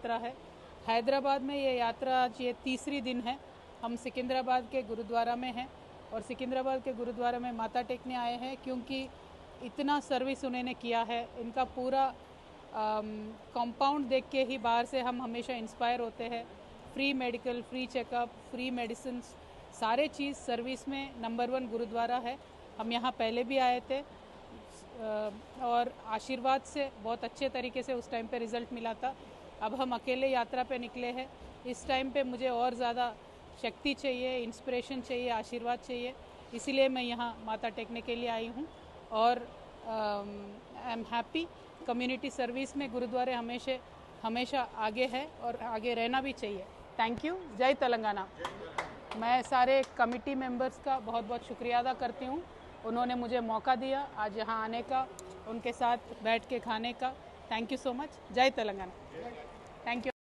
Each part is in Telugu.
यात्रा है। हैदराबाद में ये यात्रा आज ये तीसरी दिन है। हम सिकंदराबाद के गुरुद्वारा में हैं और सिकंदराबाद के गुरुद्वारा में माता टेकने आए हैं क्योंकि इतना सर्विस उन्होंने किया है। इनका पूरा कंपाउंड देख के ही बाहर से हम हमेशा इंस्पायर होते हैं। Free medical free checkup free medicine सारे चीज़ सर्विस में नंबर वन गुरुद्वारा है। हम यहाँ पहले भी आए थे। और आशीर्वाद से बहुत अच्छे तरीके से उस टाइम पे रिज़ल्ट मिला था। अब हम अकेले यात्रा पे निकले हैं। इस टाइम पे मुझे और ज़्यादा शक्ति चाहिए इंस्पिरेशन चाहिए, आशीर्वाद चाहिए। इसीलिए मैं यहाँ माता टेकने के लिए आई हूँ और I am happy community service में गुरुद्वारे हमेशा हमेशा आगे है और आगे रहना भी चाहिए। थैंक यू जय तेलंगाना। मैं सारे कमिटी मेंबर्स का बहुत बहुत शुक्रिया अदा करती हूँ। उन्होंने मुझे मौका दिया आज यहाँ आने का, उनके साथ बैठ के खाने का। थैंक यू सो मच जय तेलंगाना। Thank you.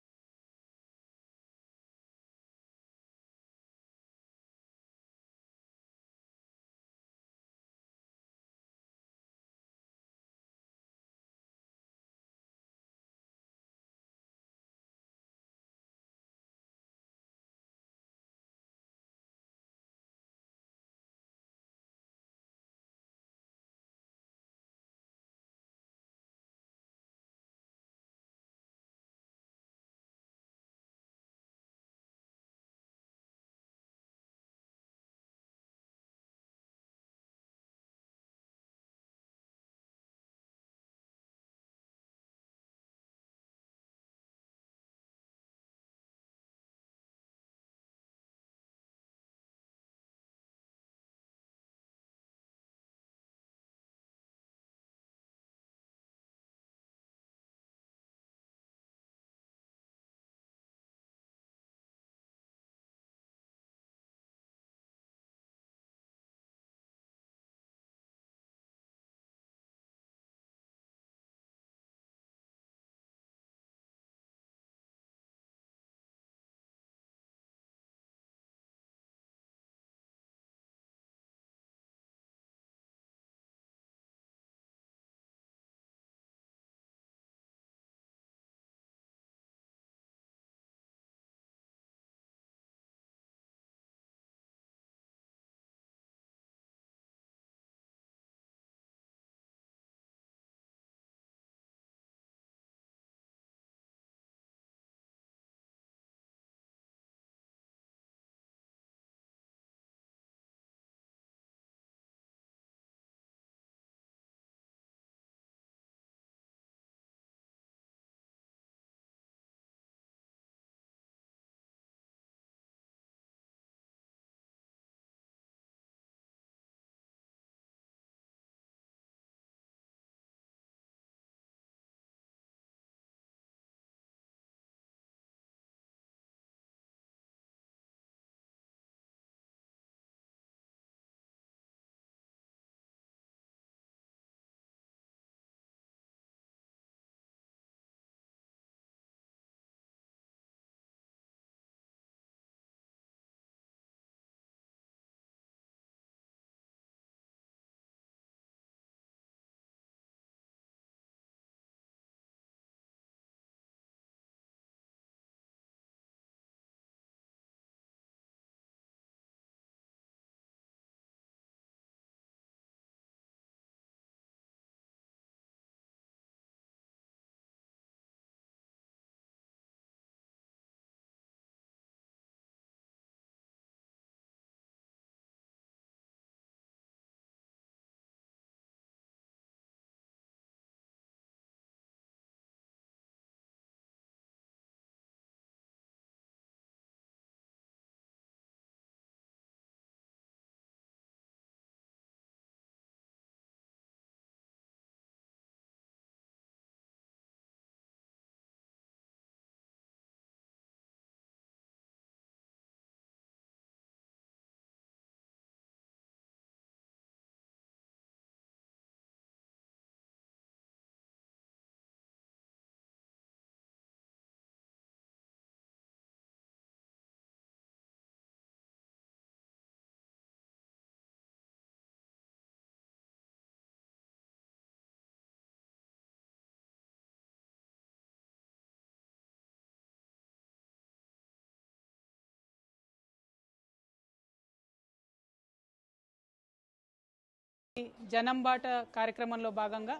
జనంబాట కార్యక్రమంలో భాగంగా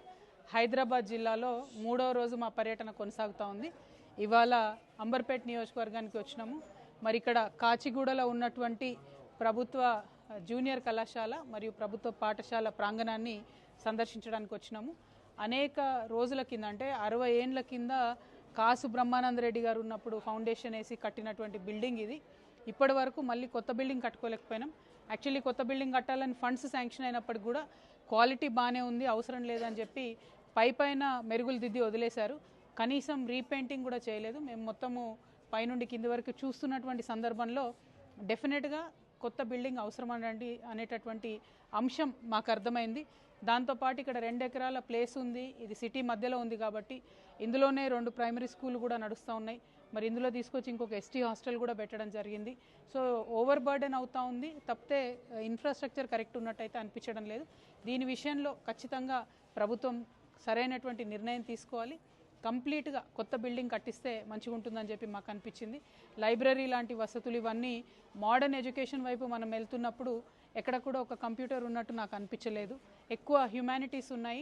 హైదరాబాద్ జిల్లాలో మూడో రోజు మా పర్యటన కొనసాగుతూ ఉంది. ఇవాళ అంబర్పేట్ నియోజకవర్గానికి వచ్చినాము. మరి ఇక్కడ కాచిగూడలో ఉన్నటువంటి ప్రభుత్వ జూనియర్ కళాశాల మరియు ప్రభుత్వ పాఠశాల ప్రాంగణాన్ని సందర్శించడానికి వచ్చినాము. అనేక రోజుల కింద అంటే అరవై ఏండ్ల కింద కాసు బ్రహ్మానంద రెడ్డి గారు ఉన్నప్పుడు ఫౌండేషన్ వేసి కట్టినటువంటి బిల్డింగ్ ఇది. ఇప్పటి వరకు మళ్ళీ కొత్త బిల్డింగ్ కట్టుకోలేకపోయినాం. యాక్చువల్లీ కొత్త బిల్డింగ్ కట్టాలని ఫండ్స్ శాంక్షన్ అయినప్పటికి కూడా క్వాలిటీ బాగానే ఉంది అవసరం లేదని చెప్పి పై పైన మెరుగులు దిద్ది వదిలేశారు. కనీసం రీపెయింటింగ్ కూడా చేయలేదు. మేము మొత్తము పైనుండి కింది వరకు చూస్తున్నటువంటి సందర్భంలో డెఫినెట్గా కొత్త బిల్డింగ్ అవసరం అనేటటువంటి అంశం మాకు అర్థమైంది. దాంతోపాటు ఇక్కడ రెండు ఎకరాల ప్లేస్ ఉంది. ఇది సిటీ మధ్యలో ఉంది కాబట్టి ఇందులోనే రెండు ప్రైమరీ స్కూల్ కూడా నడుస్తూ ఉన్నాయి. మరి ఇందులో తీసుకొచ్చి ఇంకొక ఎస్టీ హాస్టల్ కూడా పెట్టడం జరిగింది. సో ఓవర్ బర్డెన్ అవుతూ ఉంది. తప్పితే ఇన్ఫ్రాస్ట్రక్చర్ కరెక్ట్ ఉన్నట్టయితే అనిపించడం లేదు. దీని విషయంలో ఖచ్చితంగా ప్రభుత్వం సరైనటువంటి నిర్ణయం తీసుకోవాలి. కంప్లీట్గా కొత్త బిల్డింగ్ కట్టిస్తే మంచిగా ఉంటుందని చెప్పి మాకు అనిపించింది లైబ్రరీ లాంటి వసతులు ఇవన్నీ మోడర్న్ ఎడ్యుకేషన్ వైపు మనం వెళ్తున్నప్పుడు ఎక్కడ కూడా ఒక కంప్యూటర్ ఉన్నట్టు నాకు అనిపించలేదు. ఎక్కువ హ్యుమానిటీస్ ఉన్నాయి.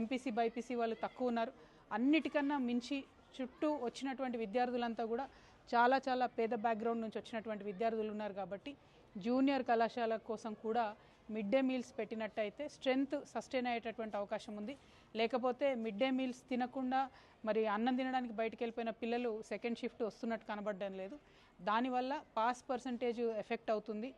ఎంపీసీ బైపీసీ వాళ్ళు తక్కువ ఉన్నారు. అన్నిటికన్నా మించి చుట్టూ వచ్చినటువంటి విద్యార్థులంతా కూడా చాలా చాలా పేద బ్యాక్గ్రౌండ్ నుంచి వచ్చినటువంటి విద్యార్థులు ఉన్నారు కాబట్టి జూనియర్ కళాశాల కోసం కూడా మిడ్ డే మీల్స్ పెట్టినట్టయితే స్ట్రెంగ్త్ సస్టైన్ అయ్యేటటువంటి అవకాశం ఉంది. లేకపోతే మిడ్ డే మీల్స్ తినకుండా మరి అన్నం తినడానికి బయటికి వెళ్ళిపోయిన పిల్లలు సెకండ్ షిఫ్ట్ వస్తున్నట్టు కనబడడం లేదు. దానివల్ల పాస్ పర్సంటేజ్ ఎఫెక్ట్ అవుతుంది.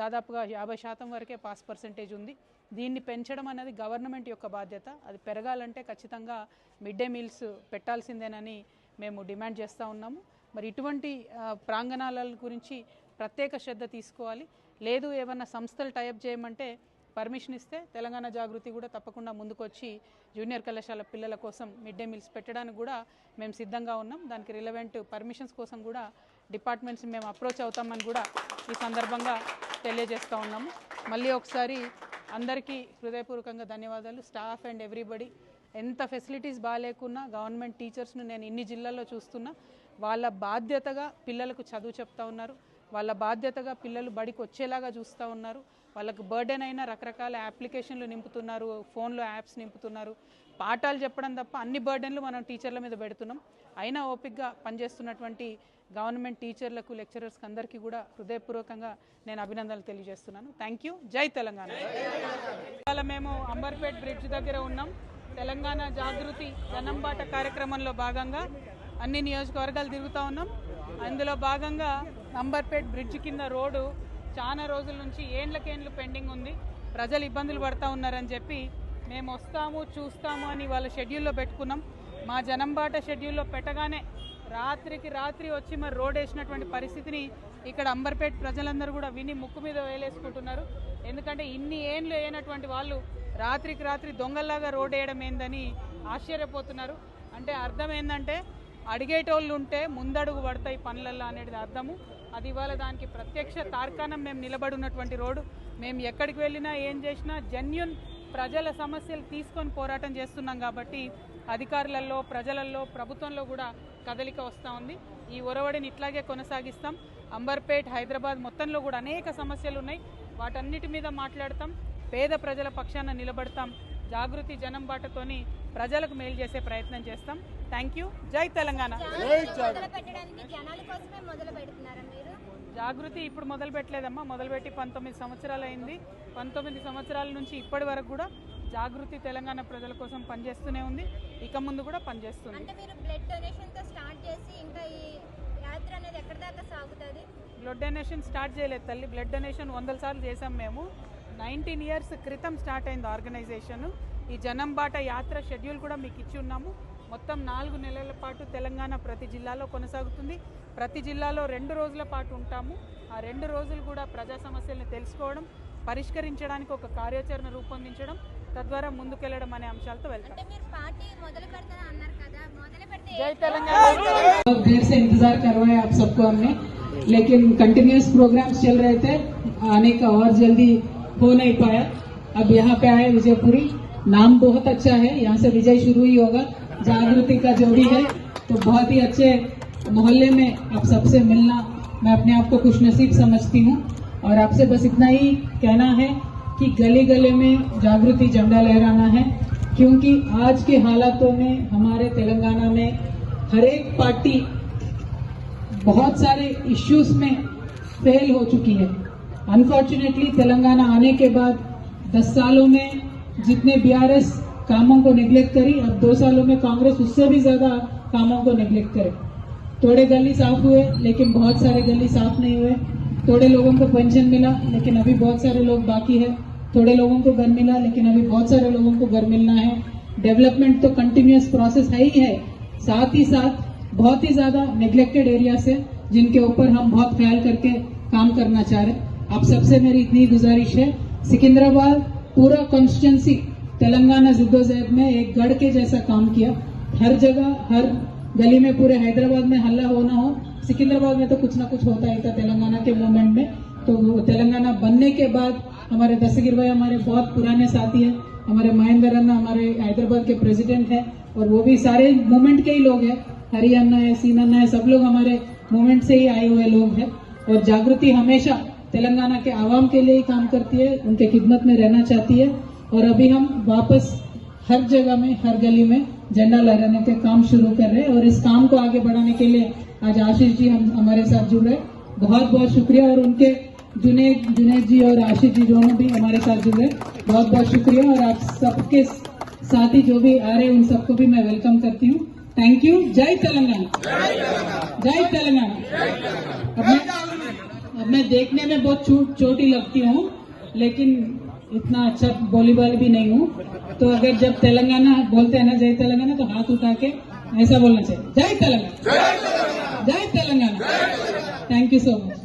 దాదాపుగా యాభై శాతం వరకే పాస్ పర్సంటేజ్ ఉంది. దీన్ని పెంచడం అనేది గవర్నమెంట్ యొక్క బాధ్యత. అది పెరగాలంటే ఖచ్చితంగా మిడ్ డే మీల్స్ పెట్టాల్సిందేనని మేము డిమాండ్ చేస్తూ ఉన్నాము. మరి ఇటువంటి ప్రాంగణాల గురించి ప్రత్యేక శ్రద్ధ తీసుకోవాలి. లేదు ఏమన్నా సంస్థలు టైప్ చేయమంటే పర్మిషన్ ఇస్తే తెలంగాణ జాగృతి కూడా తప్పకుండా ముందుకొచ్చి జూనియర్ కళాశాల పిల్లల కోసం మిడ్ డే మీల్స్ పెట్టడానికి కూడా మేము సిద్ధంగా ఉన్నాం. దానికి రిలవెంట్ పర్మిషన్స్ కోసం కూడా డిపార్ట్మెంట్స్ మేము అప్రోచ్ అవుతామని కూడా ఈ సందర్భంగా తెలియజేస్తూ ఉన్నాము. మళ్ళీ ఒకసారి అందరికీ హృదయపూర్వకంగా ధన్యవాదాలు. స్టాఫ్ అండ్ ఎవ్రీబడి ఎంత ఫెసిలిటీస్ బాగాలేకున్నా గవర్నమెంట్ టీచర్స్ను నేను ఇన్ని జిల్లాల్లో చూస్తున్నా వాళ్ళ బాధ్యతగా పిల్లలకు చదువు చెప్తా ఉన్నారు. వాళ్ళ బాధ్యతగా పిల్లలు బడికి వచ్చేలాగా చూస్తూ ఉన్నారు. వాళ్ళకు బర్డెన్ అయిన రకరకాల అప్లికేషన్లు నింపుతున్నారు ఫోన్లో యాప్స్ నింపుతున్నారు. పాఠాలు చెప్పడం తప్ప అన్ని బర్డెన్లు మనం టీచర్ల మీద పెడుతున్నాం. అయినా ఓపిక్గా పనిచేస్తున్నటువంటి గవర్నమెంట్ టీచర్లకు లెక్చరర్స్కి అందరికీ కూడా హృదయపూర్వకంగా నేను అభినందనలు తెలియజేస్తున్నాను. థ్యాంక్ యూ జై తెలంగాణ. ఇవాళ మేము అంబర్పేట్ బ్రిడ్జ్ దగ్గర ఉన్నాం. తెలంగాణ జాగృతి జనంబాట కార్యక్రమంలో భాగంగా అన్ని నియోజకవర్గాలు తిరుగుతూ ఉన్నాం. అందులో భాగంగా అంబర్పేట్ బ్రిడ్జ్ కింద రోడ్డు చాలా రోజుల నుంచి ఏండ్లకేండ్లు పెండింగ్ ఉంది. ప్రజలు ఇబ్బందులు పడతా ఉన్నారని చెప్పి మేము వస్తాము చూస్తాము అని వాళ్ళ షెడ్యూల్లో పెట్టుకున్నాం. మా జనంబాట షెడ్యూల్లో పెట్టగానే రాత్రికి రాత్రి వచ్చి మరి రోడ్ వేసినటువంటి పరిస్థితిని ఇక్కడ అంబర్పేట్ ప్రజలందరూ కూడా విని ముక్కు మీద వేలేసుకుంటున్నారు. ఎందుకంటే ఇన్ని ఏండ్లు వేయనటువంటి వాళ్ళు రాత్రికి రాత్రి దొంగల్లాగా రోడ్ వేయడం ఏందని ఆశ్చర్యపోతున్నారు. అంటే అర్థం ఏంటంటే అడిగేటోళ్ళు ఉంటే ముందడుగు పడతాయి పనులల్లో అనేది అర్థము. అది ఇవాళ దానికి ప్రత్యక్ష తార్కాణం. మేము నిలబడి ఉన్నటువంటి రోడ్డు మేము ఎక్కడికి వెళ్ళినా ఏం చేసినా జెన్యున్ ప్రజల సమస్యలు తీసుకొని పోరాటం చేస్తున్నాం కాబట్టి అధికారులలో ప్రజలలో ప్రభుత్వంలో కూడా కదలిక వస్తూ ఉంది. ఈ ఒరవడిని ఇట్లాగే కొనసాగిస్తాం. అంబర్పేట్ హైదరాబాద్ మొత్తంలో కూడా అనేక సమస్యలు ఉన్నాయి. వాటన్నిటి మీద మాట్లాడతాం. పేద ప్రజల పక్షాన నిలబడతాం. జాగృతి జనం బాటతోని ప్రజలకు మేలు చేసే ప్రయత్నం చేస్తాం. Thank you. జై తెలంగాణ. మొదలు పెట్టడానికి జనాల కోసమే మొదలు పెడుతున్నారా మీరు? జాగృతి ఇప్పుడు మొదలు పెట్టలేదమ్మా. మొదలుపెట్టి పంతొమ్మిది సంవత్సరాలు అయింది. పంతొమ్మిది సంవత్సరాల నుంచి ఇప్పటి వరకు కూడా జాగృతి తెలంగాణ ప్రజల కోసం పనిచేస్తూనే ఉంది. ఇక ముందు కూడా పనిచేస్తుంది. అంటే మీరు బ్లడ్ డొనేషన్తో స్టార్ట్ చేసి ఇంకా ఈ యాత్ర అనేది ఎక్కడి దాకా సాగుతుంది? బ్లడ్ డొనేషన్ స్టార్ట్ చేయలేదు తల్లి. బ్లడ్ డొనేషన్ వందల సార్లు చేసాం మేము. నైన్టీన్ ఇయర్స్ క్రితం స్టార్ట్ అయింది ఆర్గనైజేషన్. ఈ జనం బాట యాత్ర షెడ్యూల్ కూడా మీకు ఇచ్చి ఉన్నాము. మొత్తం నాలుగు నెలల పాటు తెలంగాణ ప్రతి జిల్లాలో కొనసాగుతుంది ప్రతి జిల్లాలో రెండు రోజుల పాటు ఉంటాము ఆ రెండు రోజులు కూడా ప్రజా సమస్యల్ని తెలుసుకోవడం పరిష్కరించడానికి ఒక కార్యాచరణ రూపొందించడం తద్వారా ముందుకెళ్లడం అనే అంశాలతో వెళ్తాం అంటే మీరు పార్టీ మొదలు పెడతా అన్నారు కదా మొదలు పెడితే జై తెలంగాణ बहुत देर से इंतजार करवाया आप सबको हमने लेकिन कंटिन्यूस प्रोग्राम्स चल रहे थे आने का और जल्दी हो नहीं पाया अब यहाँ पे आए विजयपुरी नाम बहुत अच्छा है यहाँ से विजय शुरू ही होगा जागृति का जो भी है तो बहुत ही अच्छे मोहल्ले में आप सबसे मिलना मैं अपने आप को खुश नसीब समझती हूँ। और आपसे बस इतना ही कहना है कि गले गले में जागृति झंडा लहराना है, क्योंकि आज के हालातों में हमारे तेलंगाना में हर एक पार्टी बहुत सारे इश्यूज़ में फेल हो चुकी है। अनफॉर्चुनेटली तेलंगाना आने के बाद 10 सालों में जितने बीआरएस कामों को निग्लेक्ट करी अब दो सालों में कांग्रेस उससे भी ज़्यादा कामों को निग्लेक्ट करे। थोड़े गली साफ़ हुए, लेकिन बहुत सारे गली साफ़ नहीं हुए। थोड़े लोगों को पेंशन मिला, लेकिन अभी बहुत सारे लोग बाकी है। थोड़े लोगों को घर मिला, लेकिन अभी बहुत सारे लोगों को घर मिलना है। डेवलपमेंट तो कंटिन्यूस प्रोसेस है ही है। साथ ही साथ, बहुत ही ज़्यादा नेग्लेक्टेड एरिया है, जिनके ऊपर हम बहुत ख्याल करके काम करना चाह रहे आप सबसे मेरी इतनी गुजारिश है, सिकंदराबाद पूरा कॉन्स्टिट्यूंसी तेलंगाना जिद्दोजहद में एक गढ़ के जैसा काम किया। हर जगह, हर गली में, पूरे हैदराबाद में हल्ला होना हो, सिकंदराबाद में तो कुछ ना कुछ होता ही था तेलंगाना के मूवमेंट में। तो तेलंगाना बनने के बाद हमारे दस्तगीर भाई हमारे बहुत पुराने साथी हैं। हमारे महेंद्र अन्ना हमारे हैदराबाद के प्रेसिडेंट हैं और वो भी सारे मूवमेंट के ही लोग हैं। हरी अन्ना है सीन अन्ना है, सब लोग हमारे मूवमेंट से ही आए हुए लोग हैं। और जागृति हमेशा तेलंगाना के आवाम के लिए ही काम करती है, उनके खिदमत में रहना चाहती है। और अभी हम वापस हर जगह में, हर गली में झंडा लहराने के काम शुरू कर रहे हैं और इस काम को आगे बढ़ाने के लिए आज आशीष जी हम, हमारे साथ जुड़ रहे बहुत बहुत शुक्रिया और उनके जुनेद जुनेद जी और आशीष जी दोनों भी हमारे साथ जुड़ रहे बहुत बहुत शुक्रिया और आप सबके साथी जो भी आ रहे हैं, उन सबको भी मैं वेलकम करती हूँ। थैंक यू जय तेलंगाना। जय तेलंगाना। मैं, अब मैं देखने में बहुत छूट लगती हूँ, लेकिन इतना अच्छा वॉलीबॉल भी नहीं हूँ। तो अगर जब तेलंगाना बोलते हैं ना, जय तेलंगाना तो हाथ उठा के ऐसा बोलना चाहिए, जय तेलंगाना। जय Telangana. Thank you so much